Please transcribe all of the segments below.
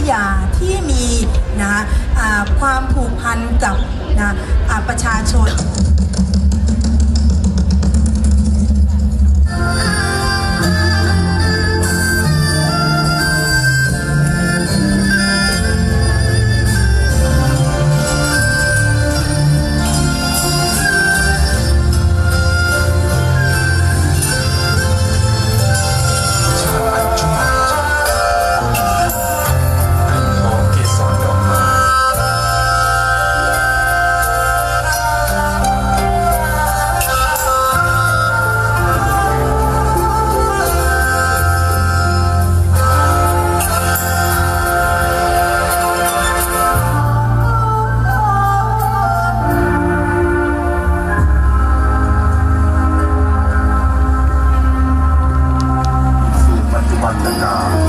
ริยาที่มีนะความผูกพันกับนะประชาชน Now.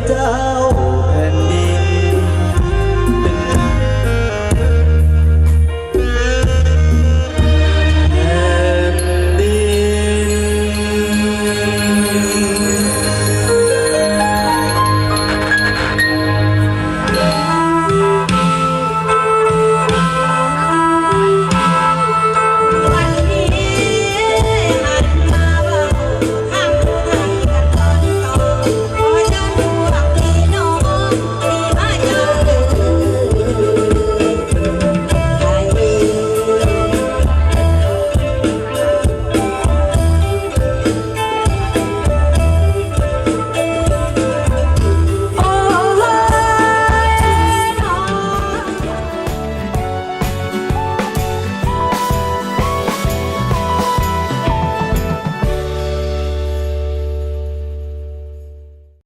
die.